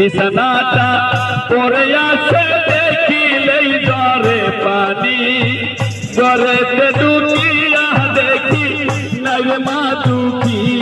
বিছানাটা পরে আসে দেখিলেই জরে পানি। জরে ডুকিয়া দেখি নাই মা দুঃখিনী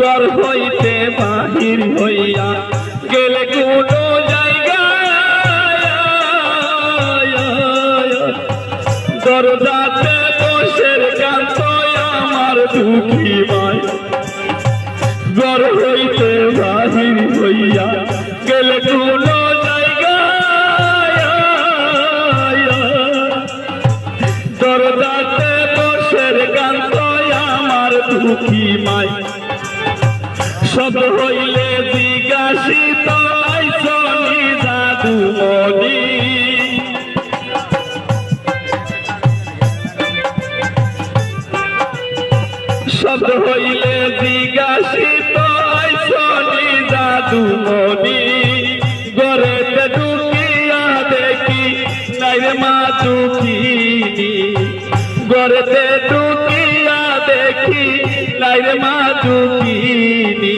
গর হইতে বাহির হইয়া গেলে কোনো দরজাতে বসের কান্ত আমার হইতে বাহির হইয়া গেলে কোনো দুঃখী মায় সব হইলে জিজ্ঞাসিত জাদু হইলে জিজ্ঞাসিত জাদু মনি। গড়েতে ঢুকিয়া দেখি রে মা দুঃখিনী। গড়েতে দেখি নাই রে মা দুঃখিনী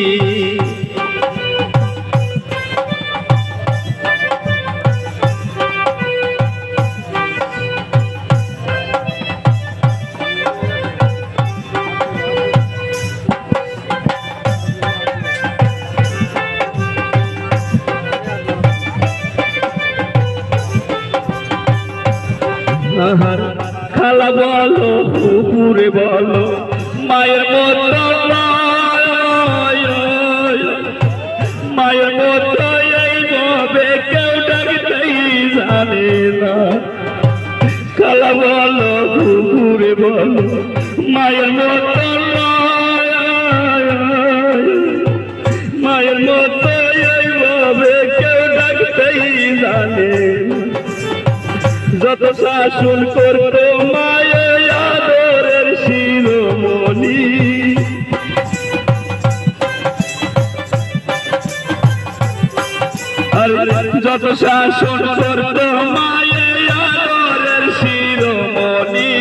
খালা বলো পুকুরে বলো মায়ের মতো। মায়ের মতো এইভাবে কেউ ডাকতেই জানে না খালা বলো পুকুরে বলো, মায়ের মতো। মায়ের মতো এইভাবে কেউ ডাকতেই জানে যত শাসন করতো মায়ে যত শাসন শিরোমণি।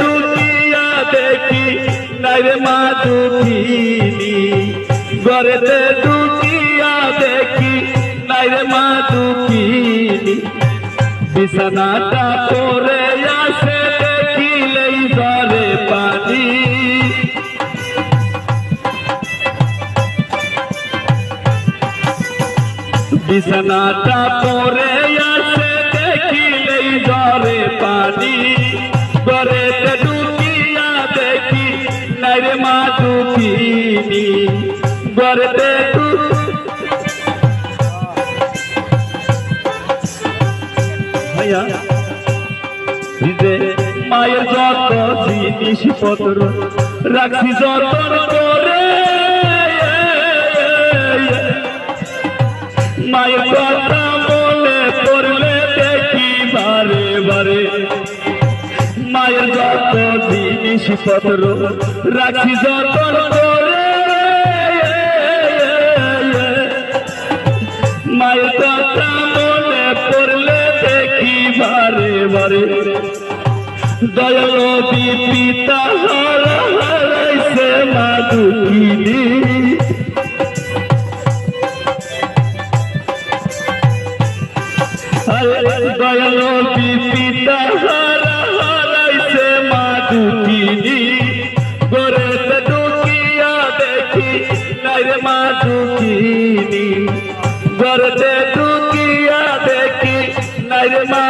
দুটিয়া দেখি, নাই রে মা দুঃখিনী গড়েতে দুটিয়া দেখি, নাই রে মা দুঃখিনী বিছানাটা পরে আসে বিছানাটা পরে আসে দেখিলেই জলে পানি। গড়েতে ডুকিয়া দেখি, নাই রে মা ভাইয়া যে মায়ের যত জিনিসপত্র, রাখছি যতন করে মায়ের কথা মনে পড়লে দেখি বারে বারে। মায়ের যত জিনিসপত্র রাখছি যতন করে। মায়ের কথা মনে পড়লে দেখি বারে বারে। দয়াল পিতা হর হারাইছে মা দুঃখিনী। দয়ালো পিতা হারা হারাইছে মা দুঃখিনী গরে দুঃখিয়া দেখি, নাই রে মা দুঃখিনী গরে দুঃখিয়া দেখি, নাই রে মা